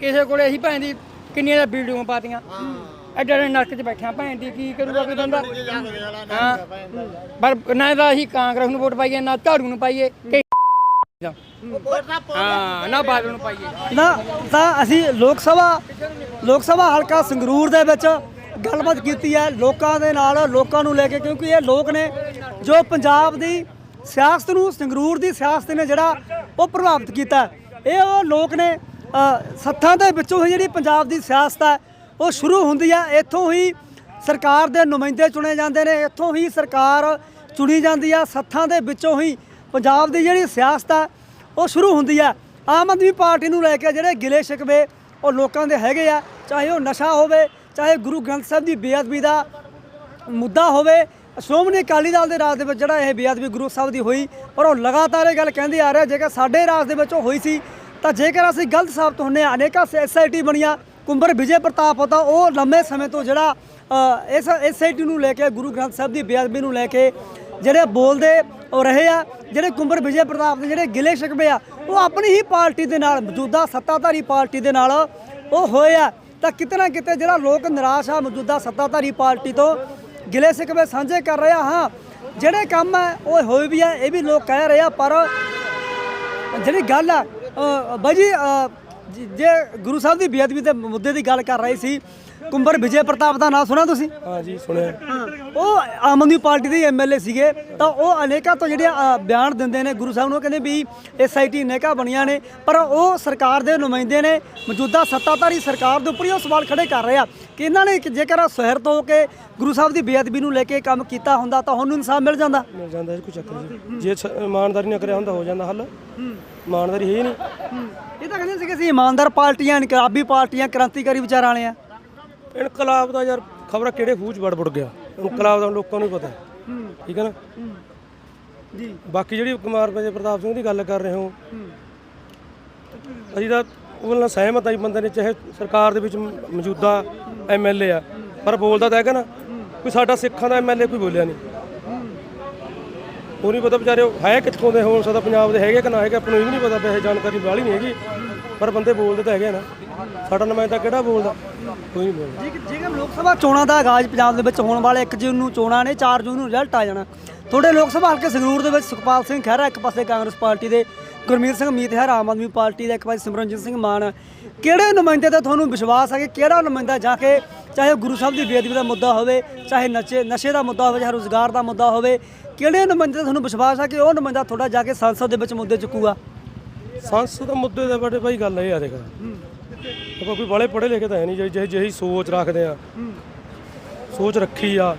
ਕਿਸੇ ਕੋਲੇ ਅਸੀਂ ਭੈਣ ਦੀ ਕਿੰਨੀਆਂ ਦਾ ਵੀਡੀਓ ਪਾਤੀਆਂ। ਐਡੇ ਐਡੇ ਨਰਕ 'ਚ ਬੈਠਿਆ ਭੈਣ ਦੀ ਕੀ ਕਰੂਗਾ ਕੋਈ ਬੰਦਾ? ਹਾਂ। ਪਰ ਨਾ ਤਾਂ ਅਸੀਂ ਕਾਂਗਰਸ ਨੂੰ ਵੋਟ ਪਾਈਏ ਨਾ ਝਾੜੂ ਨੂੰ ਪਾਈਏ ਕਿ ਹਾਂ ਨਾ ਬਾਦਲ ਨੂੰ ਪਾਈਏ। ਨਾ ਤਾਂ ਅਸੀਂ ਲੋਕ ਸਭਾ ਲੋਕ ਸਭਾ ਹਲਕਾ ਸੰਗਰੂਰ ਦੇ ਵਿੱਚ ਗੱਲਬਾਤ ਕੀਤੀ ਹੈ ਲੋਕਾਂ ਦੇ ਨਾਲ, ਲੋਕਾਂ ਨੂੰ ਲੈ ਕੇ, ਕਿਉਂਕਿ ਇਹ ਲੋਕ ਨੇ ਜੋ ਪੰਜਾਬ ਦੀ ਸਿਆਸਤ ਨੂੰ, ਸੰਗਰੂਰ ਦੀ ਸਿਆਸਤ ਨੇ ਜਿਹੜਾ ਉਹ ਪ੍ਰਭਾਵਿਤ ਕੀਤਾ ਇਹ ਉਹ ਲੋਕ ਨੇ ਸੱਥਾਂ ਦੇ ਵਿੱਚੋਂ ਹੀ ਜਿਹੜੀ ਪੰਜਾਬ ਦੀ ਸਿਆਸਤ ਹੈ, ਉਹ ਸ਼ੁਰੂ ਹੁੰਦੀ ਹੈ। ਇੱਥੋਂ ਹੀ ਸਰਕਾਰ ਦੇ ਨੁਮਾਇੰਦੇ ਚੁਣੇ ਜਾਂਦੇ ਨੇ, ਇੱਥੋਂ ਹੀ ਸਰਕਾਰ ਚੁਣੀ ਜਾਂਦੀ ਹੈ। ਸੱਥਾਂ ਦੇ ਵਿੱਚੋਂ ਹੀ ਪੰਜਾਬ ਦੀ ਜਿਹੜੀ ਸਿਆਸਤ ਹੈ, ਉਹ ਸ਼ੁਰੂ ਹੁੰਦੀ ਹੈ। ਆਮ ਆਦਮੀ ਪਾਰਟੀ ਨੂੰ ਲੈ ਕੇ ਜਿਹੜੇ ਗਿਲੇ ਸ਼ਿਕਵੇ ਉਹ ਲੋਕਾਂ ਦੇ ਹੈਗੇ ਆ, ਚਾਹੇ ਉਹ ਨਸ਼ਾ ਹੋਵੇ ਚਾਹੇ ਗੁਰੂ ਗ੍ਰੰਥ ਸਾਹਿਬ ਦੀ ਬੇਅਦਬੀ ਦਾ ਮੁੱਦਾ ਹੋਵੇ ਸ਼੍ਰੋਮਣੀ ਅਕਾਲੀ ਦਲ ਦੇ ਰਾਜ ਦੇ ਵਿੱਚ ਜਿਹੜਾ ਇਹ ਬੇਅਦਬੀ ਗੁਰੂ ਸਾਹਿਬ ਦੀ ਹੋਈ ਪਰ ਉਹ ਲਗਾਤਾਰ ਇਹ ਗੱਲ ਕਹਿੰਦੇ ਆ ਰਿਹਾ ਜੇਕਰ ਸਾਡੇ ਰਾਜ ਦੇ ਵਿੱਚ ਉਹ ਹੋਈ ਸੀ ਤਾਂ ਜੇਕਰ ਅਸੀਂ ਗਲਤ ਸਾਬਤ ਹੁੰਨੇ ਆ ਅਨੇਕਾਂ ਐਸਆਈਟੀ ਬਣੀਆਂ ਕੁੰਬਰ ਵਿਜੇ ਪ੍ਰਤਾਪ ਹੁੰਦਾ ਉਹ ਲੰਮੇ ਸਮੇਂ ਤੋਂ ਜਿਹੜਾ ਅ, ਇਸ ਐਸਆਈਟੀ ਨੂੰ ਲੈ ਕੇ ਗੁਰੂ ਗ੍ਰੰਥ ਸਾਹਿਬ ਦੀ ਬੇਅਦਬੀ ਨੂੰ ਲੈ ਕੇ ਜਿਹੜੇ ਬੋਲਦੇ ਉਹ ਰਹੇ ਆ ਜਿਹੜੇ ਕੁੰਬਰ ਵਿਜੇ ਪ੍ਰਤਾਪ ਦੇ ਜਿਹੜੇ ਗਿਲੇ ਸ਼ਿਕਵੇ ਆ ਉਹ ਆਪਣੀ ਹੀ ਪਾਰਟੀ ਦੇ ਨਾਲ ਮੌਜੂਦਾ ਸੱਤਾਧਾਰੀ ਪਾਰਟੀ ਦੇ ਨਾਲ ਉਹ ਹੋਏ ਆ। ਤਾਂ ਕਿਤੇ ਨਾ ਕਿਤੇ ਜਿਹੜਾ ਲੋਕ ਨਿਰਾਸ਼ ਆ ਮੌਜੂਦਾ ਸੱਤਾਧਾਰੀ ਪਾਰਟੀ ਤੋਂ ਗਿਲੇ ਸਿਕਵੇ ਸਾਂਝੇ ਕਰ ਰਹੇ ਆ ਹਾਂ। ਜਿਹੜੇ ਕੰਮ ਹੈ ਉਹ ਹੋਏ ਵੀ ਆ ਇਹ ਵੀ ਲੋਕ ਕਹਿ ਰਹੇ ਆ ਪਰ ਜਿਹੜੀ ਗੱਲ ਆ ਅ, ਬਾਈ ਜੀ ਜੇ ਗੁਰੂ ਸਾਹਿਬ ਦੀ ਬੇਅਦਬੀ ਦੇ ਮੁੱਦੇ ਦੀ ਗੱਲ ਕਰ ਰਹੇ ਸੀ ਕੁੰਬਰ ਵਿਜੇ ਪ੍ਰਤਾਪ ਦਾ ਨਾਮ ਸੁਣਿਆ ਤੁਸੀਂ? ਹਾਂ ਜੀ ਸੁਣਿਆ। ਉਹ ਆਮ ਆਦਮੀ ਪਾਰਟੀ ਦੇ ਐਮਐਲਏ ਸੀਗੇ। ਤਾਂ ਉਹ ਅਨੇਕਾਂ ਤੋਂ ਜਿਹੜੇ ਅ, ਬਿਆਨ ਦਿੰਦੇ ਨੇ ਗੁਰੂ ਸਾਹਿਬ ਨੂੰ ਉਹ ਕਹਿੰਦੇ ਵੀ ਐਸਆਈਟੀ ਅਨੇਕਾਂ ਬਣੀਆਂ ਨੇ ਪਰ ਉਹ ਸਰਕਾਰ ਦੇ ਨੁਮਾਇੰਦੇ ਨੇ ਮੌਜੂਦਾ ਸੱਤਾਧਾਰੀ ਸਰਕਾਰ ਦੇ ਉੱਪਰ ਹੀ ਉਹ ਸਵਾਲ ਖੜੇ ਕਰ ਰਹੇ ਆ ਕਿ ਇਹਨਾਂ ਨੇ ਕਿ ਜੇਕਰ ਸੁਹਿਰਦ ਹੋ ਕੇ ਗੁਰੂ ਸਾਹਿਬ ਦੀ ਬੇਅਦਬੀ ਨੂੰ ਲੈ ਕੇ ਕੰਮ ਕੀਤਾ ਹੁੰਦਾ ਤਾਂ ਉਹਨੂੰ ਇਨਸਾਫ ਮਿਲ ਜਾਂਦਾ? ਮਿਲ ਜਾਂਦਾ ਜੀ ਕੋਈ ਚੱਕਰ ਨਹੀਂ। ਜੇ ਸ- ਇਮਾਨਦਾਰੀ ਨਾਲ ਕਰਿਆ ਹੁੰਦਾ ਹੋ ਜਾਂਦਾ ਹੱਲ। ਇਮਾਨਦਾਰੀ ਹੈ ਹੀ ਨਹੀਂ। ਇਹ ਤਾਂ ਕਹਿੰਦੇ ਸੀ ਕਿ ਅਸੀਂ ਇਮਾਨਦਾਰ ਪਾਰਟੀਆਂ ਇਨਕਲਾਬੀ ਪਾਰਟੀਆਂ ਕ੍ਰਾਂਤੀਕਾਰੀ ਵਿਚਾਰਾਂ ਵਾਲੇ ਆ। ਇਨਕਲਾਬ ਦਾ ਯਾਰ ਖਬਰ ਕਿਹੜੇ ਖੂਹ ਚ ਵੜ ਵੜ ਗਿਆ। ਇਨਕਲਾਬ ਦਾ ਲੋਕਾਂ ਨੂੰ ਪਤਾ। ਠੀਕ ਹੈ ਨਾ? ਜੀ। ਬਾਕੀ ਜਿਹੜੀ ਕੁਮਾਰ ਵਿਜੇ ਪ੍ਰਤਾਪ ਸਿੰਘ ਦੀ ਗੱਲ ਕਰ ਰਹੇ ਹੋ ਅਸੀਂ ਤਾਂ ਉਹਨਾਂ ਨਾਲ ਸਹਿਮਤ ਆਈ ਬੰਦੇ ਨੇ ਚਾਹੇ ਸਰਕਾਰ ਦੇ ਵਿੱਚ ਮੌਜੂਦਾ ਐਮਐਲਏ ਆ ਪਰ ਬੋਲਦਾ ਤਾਂ ਹੈਗਾ ਨਾ ਕੋਈ ਸਾਡਾ ਸਿੱਖਾਂ ਦਾ ਐਮਐਲਏ ਕੋਈ ਬੋਲਿਆ ਨਹੀਂ। ਉਹ ਨਹੀਂ ਪਤਾ ਵਿਚਾਰੇ ਉਹ ਹੈ ਕਿੱਥੋਂ ਦੇ ਹੋ ਸਕਦਾ ਪੰਜਾਬ ਦੇ ਹੈਗੇ ਕਿ ਨਾ ਹੈਗੇ ਆਪਾਂ ਨੂੰ ਇਹ ਵੀ ਨਹੀਂ ਪਤਾ ਵੈਸੇ ਜਾਣਕਾਰੀ ਵਾਲੀ ਨਹੀਂ ਹੈਗੀ ਪਰ ਬੰਦੇ ਬੋਲਦੇ ਤਾਂ ਹੈਗੇ ਨਾ। ਸਾਡਾ ਨੁਮਾਇੰਦਾ ਕਿਹੜਾ ਬੋਲਦਾ? ਕੋਈ ਨਹੀਂ ਬੋਲਦਾ। ਜੇਕਰ ਲੋਕ ਸਭਾ ਚੋਣਾਂ ਦਾ ਆਗਾਜ਼ ਪੰਜਾਬ ਦੇ ਵਿੱਚ ਹੋਣ ਵਾਲੇ 1 ਜੂਨ ਨੂੰ ਚੋਣਾਂ ਨੇ 4 ਜੂਨ ਨੂੰ ਰਿਜ਼ਲਟ ਆ ਜਾਣਾ। ਤੁਹਾਡੇ ਲੋਕ ਸਭਾ ਹਲਕੇ ਸੰਗਰੂਰ ਦੇ ਵਿੱਚ ਸੁਖਪਾਲ ਸਿੰਘ ਖਹਿਰਾ ਇੱਕ ਪਾਸੇ ਕਾਂਗਰਸ ਪਾਰਟੀ ਦੇ ਗੁਰਮੀਤ ਸਿੰਘ ਮੀਤਹਿਰ ਆਮ ਆਦਮੀ ਪਾਰਟੀ ਦਾ ਇੱਕ ਪਾਸੇ ਸਿਮਰਨਜੀਤ ਸਿੰਘ ਮਾਨ। ਕਿਹੜੇ ਨੁਮਾਇੰਦੇ ਤੇ ਤੁਹਾਨੂੰ ਵਿਸ਼ਵਾਸ ਹੈ ਕਿ ਕਿਹੜਾ ਨੁਮਾਇੰਦਾ ਜਾ ਕੇ ਚਾਹੇ ਗੁਰੂ ਸਾਹਿਬ ਦੀ ਬੇਅਦਬੀ ਦਾ ਮੁੱਦਾ ਹੋਵੇ ਚਾਹੇ ਨਸ਼ੇ ਨਸ਼ੇ ਦਾ ਮੁੱਦਾ ਹੋਵੇ ਚਾਹੇ ਰੋਜ਼ਗਾਰ ਦਾ ਮੁੱਦਾ ਹੋਵੇ ਕਿਹੜੇ ਨੁਮਾਇੰਦੇ ਤੇ ਤੁਹਾਨੂੰ ਵਿਸ਼ਵਾਸ ਹੈ ਕਿ ਉਹ ਨੁਮਾਇੰਦਾ ਤੁਹਾਡਾ ਜਾ ਕੇ ਸੰਸਦ ਦੇ ਵਿੱਚ ਮੁੱਦੇ ਚੁੱਕੂਗਾ? ਸੰਸਦ ਦੇ ਮੁੱਦੇ ਦੇ ਬਾਰੇ ਭਾਈ ਗੱਲ ਇਹ ਆ ਦੇਖ। ਆਪਾਂ ਕੋਈ ਬਾਲੇ ਪੜ੍ਹੇ ਲਿਖੇ ਤਾਂ ਹੈ ਨਹੀਂ ਜਿਹੀ ਜਿਹੀ ਜਿਹੀ ਸੋਚ ਰੱਖਦੇ ਆ ਸੋਚ ਰੱਖੀ ਆ।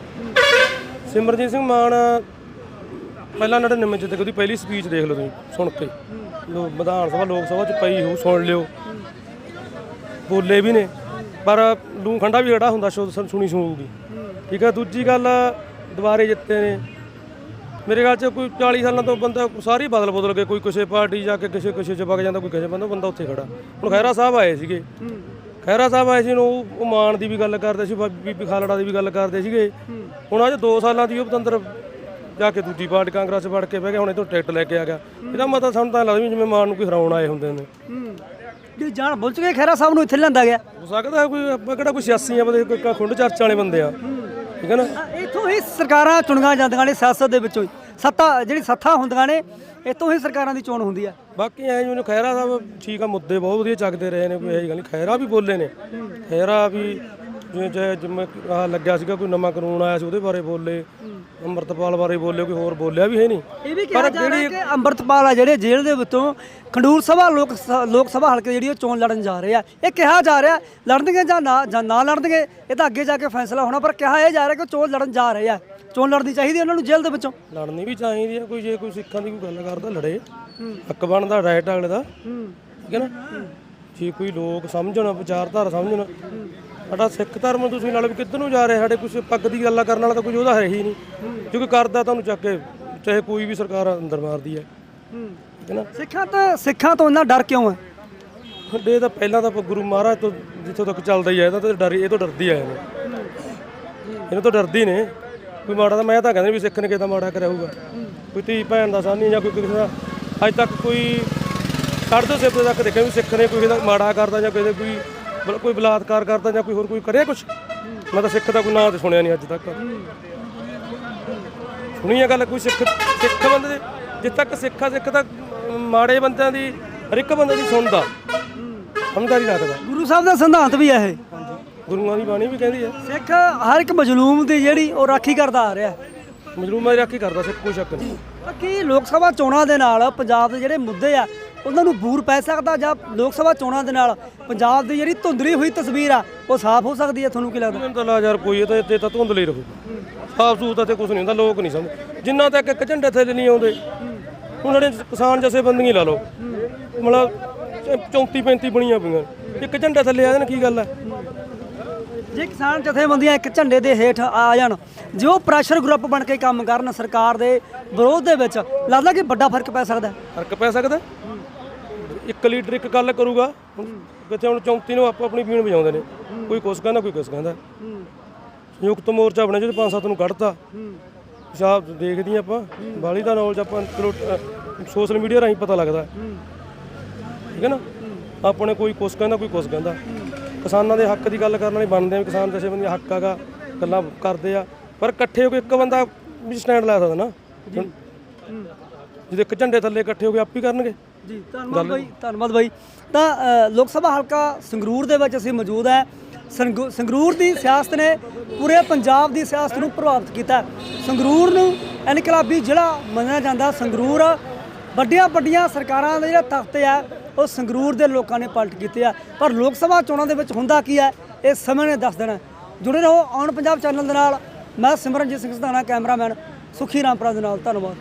ਸਿਮਰਜੀਤ ਸਿੰਘ ਮਾਨ ਪਹਿਲਾਂ 99 ਚ ਤੇ ਉਹਦੀ ਪਹਿਲੀ ਸਪੀਚ ਦੇਖ ਲਓ ਤੁਸੀਂ ਸੁਣ ਕੇ। ਲੋ ਵਿਧਾਨ ਸਭਾ ਲੋਕ ਸਭਾ ਚ ਪਈ ਹੋ ਸੁਣ ਲਿਓ। ਬੋਲੇ ਵੀ ਨੇ ਪਰ ਲੂ ਖੰਡਾ ਵੀ ਜਿਹੜਾ ਹੁੰਦਾ ਸੁਣ- ਸੁਣੀ ਸੁਣੂਗੀ। ਠੀਕ ਆ ਦੂਜੀ ਗੱਲ ਦੁਬਾਰੇ ਜਿੱਤੇ ਨੇ। ਮੇਰੇ ਖਿਆਲ ਚ ਕੋਈ 40 ਸਾਲਾਂ ਤੋਂ ਬੰਦਾ ਸਾਰੇ ਬਦਲ ਬਦਲ ਕੇ ਕੋਈ ਕਿਸੇ ਪਾਰਟੀ ਜਾ ਕੇ ਕਿਸੇ ਕਿਸੇ ਚ ਵਗ ਜਾਂਦਾ ਕੋਈ ਕਿਸੇ ਬੰਦਾ ਬੰਦਾ ਉੱਥੇ ਖੜਾ। ਹੁਣ ਖੈਰਾ ਸਾਹਿਬ ਆਏ ਸੀਗੇ। ਖੈਰਾ ਸਾਹਿਬ ਆਏ ਸੀ ਨੂੰ ਉਹ ਮਾਨ ਦੀ ਵੀ ਗੱਲ ਕਰਦੇ ਸੀ ਬੀਬੀ ਖਾਲੜਾ ਦੀ ਵੀ ਗੱਲ ਕਰਦੇ ਸੀਗੇ। ਹੁਣ ਅੱਜ 2 ਸਾਲਾਂ ਦੀ ਉਹ ਪਤੰਦਰ ਜਾ ਕੇ ਦੂਜੀ ਪਾਰਟੀ ਕਾਂਗਰਸ ਵੜ ਕੇ ਬਹਿ ਗਿਆ ਹੁਣ ਇਹ ਤੋਂ ਟਿਕਟ ਲੈ ਕੇ ਆ ਗਿਆ। ਇਹਦਾ ਮਤਲਬ ਸਾਨੂੰ ਤਾਂ ਲੱਗਦਾ ਜਿਵੇਂ ਮਾਨ ਨੂੰ ਕੋਈ ਹਰਾਉਣ ਆਏ ਹੁੰਦੇ ਨੇ। ਕਿ ਜਾਣ ਬੁੱਝ ਕੇ ਖਹਿਰਾ ਸਾਹਿਬ ਨੂੰ ਇੱਥੇ ਲਿਆਂਦਾ ਗਿਆ। ਹੋ ਸਕਦਾ ਕੋਈ ਆਪਾਂ ਕਿਹੜਾ ਕੋਈ ਸਿਆਸੀ ਆ ਬੰਦੇ ਕੋਈ ਖੁੰਡ ਚਰਚ ਵਾਲੇ ਬੰਦੇ ਆ। ਠੀਕ ਹੈ ਨਾ? ਇੱਥੋਂ ਹੀ ਸਰਕਾਰਾਂ ਚੁਣੀਆਂ ਜਾਂਦੀਆਂ ਨੇ ਸਿਆਸਤ ਦੇ ਵਿੱਚੋਂ ਹੀ। ਸੱਤਾ ਜਿਹੜੀ ਸੱਥਾਂ ਹੁੰਦੀਆਂ ਨੇ ਇੱਥੋਂ ਹੀ ਸਰਕਾਰਾਂ ਦੀ ਚੋਣ ਹੁੰਦੀ ਹੈ ਬਾਕੀ ਐ ਜਿਵੇਂ ਖੈਰਾ ਸਾਹਿਬ ਠੀਕ ਆ ਮੁੱਦੇ ਬਹੁਤ ਵਧੀਆ ਚੱਕਦੇ ਰਹੇ ਨੇ ਕੋਈ ਇਹੋ ਗੱਲ ਨਹੀਂ। ਖੈਰਾ ਵੀ ਬੋਲੇ ਨੇ। ਖੈਰਾ ਵੀ ਜਿਵੇਂ ਚਾਹੇ ਜਿਵੇਂ ਆਹ ਲੱਗਿਆ ਸੀਗਾ ਕੋਈ ਨਵਾਂ ਕਾਨੂੰਨ ਆਇਆ ਸੀ ਉਹਦੇ ਬਾਰੇ ਬੋਲੇ ਅੰਮ੍ਰਿਤਪਾਲ ਬਾਰੇ ਬੋਲੇ ਕੋਈ ਹੋਰ ਬੋਲਿਆ ਵੀ ਹੈ ਨਹੀਂ। ਇਹ ਵੀ ਕਿਹਾ ਜਾ ਰਿਹਾ ਕਿ ਅੰਮ੍ਰਿਤਪਾਲ ਆ ਜਿਹੜੇ ਜੇਲ੍ਹ ਦੇ ਵਿੱਚੋਂ ਖੰਡੂਰ ਸਭਾ ਲੋਕ ਸ- ਲੋਕ ਸਭਾ ਹਲਕੇ ਜਿਹੜੀ ਉਹ ਚੋਣ ਲੜਨ ਜਾ ਰਹੇ ਆ। ਇਹ ਕਿਹਾ ਜਾ ਰਿਹਾ ਲੜਨਗੇ ਜਾਂ ਨਾ ਜਾਂ ਨਾ ਲੜਨਗੇ ਇਹ ਤਾਂ ਅੱਗੇ ਜਾ ਕੇ ਫੈਸਲਾ ਹੋਣਾ ਪਰ ਕਿਹਾ ਇਹ ਜਾ ਰਿਹਾ ਕਿ ਚੋਣ ਲੜਨ ਜਾ ਰਹੇ ਆ। ਚੋਣ ਲੜਨੀ ਚਾਹੀਦੀ ਉਹਨਾਂ ਨੂੰ ਜੇਲ੍ਹ ਦੇ ਵਿੱਚੋਂ। ਲੜਨੀ ਵੀ ਚਾਹੀਦੀ ਹੈ ਕੋਈ ਜੇ ਕੋਈ ਸਿੱਖਾਂ ਦੀ ਕੋਈ ਗੱਲ ਕਰਦਾ ਲੜੇ। ਹੱਕ ਬਣਦਾ ਰਾਈਟ ਅਗਲੇ ਦਾ। ਠੀਕ ਹੈ ਨਾ? ਜੇ ਕੋਈ ਲੋਕ ਸਮਝਣ ਵਿਚਾਰਧਾਰਾ ਸਮਝਣ ਸਾਡਾ ਸਿੱਖ ਧਰਮ ਤੁਸੀਂ ਨਾਲ ਵੀ ਕਿੱਧਰ ਨੂੰ ਜਾ ਰਿਹਾ ਸਾਡੇ ਕੁਝ ਪੱਗ ਦੀ ਗੱਲਾਂ ਕਰਨ ਵਾਲਾ ਤਾਂ ਕੋਈ ਉਹਦਾ ਹੈ ਹੀ ਨਹੀਂ। ਕੋਈ ਕਰਦਾ ਤੁਹਾਨੂੰ ਚੱਕ ਕੇ ਚਾਹੇ ਕੋਈ ਵੀ ਸਰਕਾਰ ਅੰਦਰ ਮਾਰਦੀ ਹੈ। ਠੀਕ ਹੈ ਨਾ? ਸਿੱਖਾਂ ਤੋਂ ਸਿੱਖਾਂ ਤੋਂ ਇੰਨਾ ਡਰ ਕਿਉਂ ਹੈ? ਸਾਡੇ ਤਾਂ ਪਹਿਲਾਂ ਤਾਂ ਗੁਰੂ ਮਹਾਰਾਜ ਤੋਂ ਜਿੱਥੋਂ ਤੱਕ ਚੱਲਦਾ ਹੀ ਆ ਇਹਦਾ ਤਾਂ ਡਰ ਇਹ ਤੋਂ ਡਰਦੀ ਆਏ ਨੇ। ਇਹਨਾਂ ਤੋਂ ਡਰਦੀ ਨੇ। ਕੋਈ ਮਾੜਾ ਤਾਂ ਮੈਂ ਤਾਂ ਕਹਿੰਦਾ ਵੀ ਸਿੱਖ ਨੇ ਕਿਤਾ ਮਾੜਾ ਕਰਿਆ ਹੋਊਗਾ। ਕੋਈ ਧੀ ਭੈਣ ਦਾ ਸਾਨੀ ਜਾਂ ਕੋਈ ਕਿਸੇ ਦਾ ਅੱਜ ਤੱਕ ਕੋਈ ਕੱਢ ਦੋ ਸਿਰ ਤੱਕ ਦੇਖਿਆ ਵੀ ਸਿੱਖ ਨੇ ਕੋਈ ਕਿਸੇ ਦਾ ਮਾੜਾ ਕਰਦਾ ਜਾਂ ਕਿਸੇ ਕੋਈ ਬਲ- ਕੋਈ ਬਲਾਤਕਾਰ ਕਰਦਾ ਜਾਂ ਕੋਈ ਹੋਰ ਕੋਈ ਕਰਿਆ ਕੁਛ? ਮੈਂ ਤਾਂ ਸਿੱਖ ਦਾ ਕੋਈ ਨਾਂ ਤੇ ਸੁਣਿਆ ਨਹੀਂ ਅੱਜ ਤੱਕ। ਸੁਣੀ ਆ ਗੱਲ ਕੋਈ ਸਿੱਖ ਸਿੱਖ ਬੰਦੇ ਦੇ? ਜਿੱਥੇ ਤੱਕ ਸਿੱਖਾ ਸਿੱਖ ਤਾਂ ਮਾੜੇ ਬੰਦਿਆਂ ਦੀ ਹਰ ਇੱਕ ਬੰਦੇ ਦੀ ਸੁਣਦਾ। ਨਹੀਂ ਰੱਖਦਾ ਗੁਰੂ ਸਾਹਿਬ ਦਾ ਸਿਧਾਂਤ ਵੀ ਹੈ ਇਹ। ਗੁਰੂਆਂ ਦੀ ਬਾਣੀ ਵੀ ਕਹਿੰਦੀ ਹੈ ਸਿੱਖ ਹਰ ਇੱਕ ਮਜਲੂਮ ਦੀ ਜਿਹੜੀ ਉਹ ਰਾਖੀ ਕਰਦਾ ਆ ਰਿਹਾ। ਮਜਲੂਮਾਂ ਦੀ ਰਾਖੀ ਕਰਦਾ ਸਿੱਖ ਕੋਈ ਸ਼ੱਕ ਨਹੀਂ। ਕੀ ਲੋਕ ਸਭਾ ਚੋਣਾਂ ਦੇ ਨਾਲ ਪੰਜਾਬ ਦੇ ਜਿਹੜੇ ਮੁੱਦੇ ਆ ਉਹਨਾਂ ਨੂੰ ਬੂਰ ਪੈ ਸਕਦਾ ਜਾਂ ਲੋਕ ਸਭਾ ਚੋਣਾਂ ਦੇ ਨਾਲ ਪੰਜਾਬ ਦੀ ਜਿਹੜੀ ਧੁੰਦਲੀ ਹੋਈ ਤਸਵੀਰ ਆ ਉਹ ਸਾਫ਼ ਹੋ ਸਕਦੀ ਹੈ ਤੁਹਾਨੂੰ ਕੀ ਲੱਗਦਾ? ਮੈਨੂੰ ਤਾਂ ਲਾ ਯਾਰ ਕੋਈ ਇਹ ਤਾਂ ਇੱਥੇ ਤਾਂ ਧੁੰਦਲੇ ਰਹੂ। ਸਾਫ਼ ਸੂਤ ਤੇ ਕੁਝ ਨਹੀਂ ਹੁੰਦਾ ਲੋਕ ਨਹੀਂ ਸਮਝ। ਜਿੰਨਾ ਤੱਕ ਇੱਕ ਝੰਡੇ ਥੱਲੇ ਨਹੀਂ ਆਉਂਦੇ ਹੁਣ ਜਿਹੜੇ ਕਿਸਾਨ ਜਥੇਬੰਦੀਆਂ ਲਾ ਲਓ ਮਤਲਬ 34 35 ਬਣੀਆਂ ਪਈਆਂ। ਇੱਕ ਝੰਡੇ ਥੱਲੇ ਆ ਜਾਣ ਕੀ ਗੱਲ ਹੈ ਜੇ ਕਿਸਾਨ ਜਥੇਬੰਦੀਆਂ ਇੱਕ ਝੰਡੇ ਦੇ ਹੇਠ ਆ ਜਾਣ ਜੇ ਉਹ ਪ੍ਰੈਸ਼ਰ ਗਰੁੱਪ ਬਣ ਕੇ ਕੰਮ ਕਰਨ ਸਰਕਾਰ ਦੇ ਵਿਰੋਧ ਦੇ ਵਿੱਚ ਲੱਗਦਾ ਕਿ ਵੱਡਾ ਫ਼ਰਕ ਪੈ ਸਕਦਾ। ਫ਼ਰਕ ਪੈ ਸਕਦਾ? ਇੱਕ ਲੀਡਰ ਇੱਕ ਗੱਲ ਕਰੂਗਾ। ਹੁਣ ਕਿਤੇ ਹੁਣ 34 ਨੂੰ ਆਪੋ ਆਪਣੀ ਬੀਣ ਵਜਾਉਂਦੇ ਨੇ। ਕੋਈ ਕੁਛ ਕਹਿੰਦਾ ਕੋਈ ਕੁਛ ਕਹਿੰਦਾ। ਸੰਯੁਕਤ ਮੋਰਚਾ ਬਣੇ ਜਿਹਦੇ ਪੰਜ ਸੱਤ ਨੂੰ ਕੱਢਤਾ। ਪਿਸ਼ਾਬ ਦੇਖਦੀ ਆਪਾਂ। ਬਾਲੀ ਦਾ ਨੌਲੇਜ ਆਪਾਂ ਸੋਸ਼ਲ ਮੀਡੀਆ ਰਾਹੀਂ ਪਤਾ ਲੱਗਦਾ। ਠੀਕ ਹੈ ਨਾ? ਆਪਣੇ ਕੋਈ ਕੁਛ ਕਹਿੰਦਾ ਕੋਈ ਕੁਛ ਕਹਿੰਦਾ। ਕਿਸਾਨਾਂ ਦੇ ਹੱਕ ਦੀ ਗੱਲ ਕਰਨ ਵਾਲੀ ਬਣਦੇ ਆ ਕਿਸਾਨ ਜਥੇਬੰਦੀ ਹੱਕ ਹੈਗਾ ਗੱਲਾਂ ਕਰਦੇ ਆ। ਪਰ ਇਕੱਠੇ ਹੋ ਕੇ ਇੱਕ ਬੰਦਾ ਵੀ ਸਟੈਂਡ ਲੈ ਸਕਦਾ ਨਾ। ਜਦੋਂ ਇੱਕ ਝੰਡੇ ਥੱਲੇ ਇਕੱਠੇ ਹੋ ਕੇ ਆਪ ਹੀ ਕਰਨਗੇ। ਜੀ ਧੰਨਵਾਦ ਬਾਈ ਧੰਨਵਾਦ ਬਾਈ। ਤਾਂ ਲੋਕ ਸਭਾ ਹਲਕਾ ਸੰਗਰੂਰ ਦੇ ਵਿੱਚ ਅਸੀਂ ਮੌਜੂਦ ਹੈ। ਸੰਗੂ- ਸੰਗਰੂਰ ਦੀ ਸਿਆਸਤ ਨੇ ਪੂਰੇ ਪੰਜਾਬ ਦੀ ਸਿਆਸਤ ਨੂੰ ਪ੍ਰਭਾਵਿਤ ਕੀਤਾ ਹੈ। ਸੰਗਰੂਰ ਨੂੰ ਇਨਕਲਾਬੀ ਜ਼ਿਲ੍ਹਾ ਮੰਨਿਆ ਜਾਂਦਾ। ਸੰਗਰੂਰ ਵੱਡੀਆਂ ਵੱਡੀਆਂ ਸਰਕਾਰਾਂ ਦੇ ਜਿਹੜੇ ਤਖਤੇ ਆ ਉਹ ਸੰਗਰੂਰ ਦੇ ਲੋਕਾਂ ਨੇ ਪਲਟ ਕੀਤੇ ਆ। ਪਰ ਲੋਕ ਸਭਾ ਚੋਣਾਂ ਦੇ ਵਿੱਚ ਹੁੰਦਾ ਕੀ ਹੈ? ਇਹ ਸਮੇਂ ਨੇ ਦੱਸ ਦੇਣਾ। ਜੁੜੇ ਰਹੋ ਆਨ ਪੰਜਾਬ ਚੈਨਲ ਦੇ ਨਾਲ। ਮੈਂ ਸਿਮਰਨਜੀਤ ਸਿੰਘ ਸਧਾਣਾ ਕੈਮਰਾਮੈਨ ਸੁਖੀ ਰਾਮਪੁਰਾ ਦੇ ਨਾਲ। ਧੰਨਵਾਦ।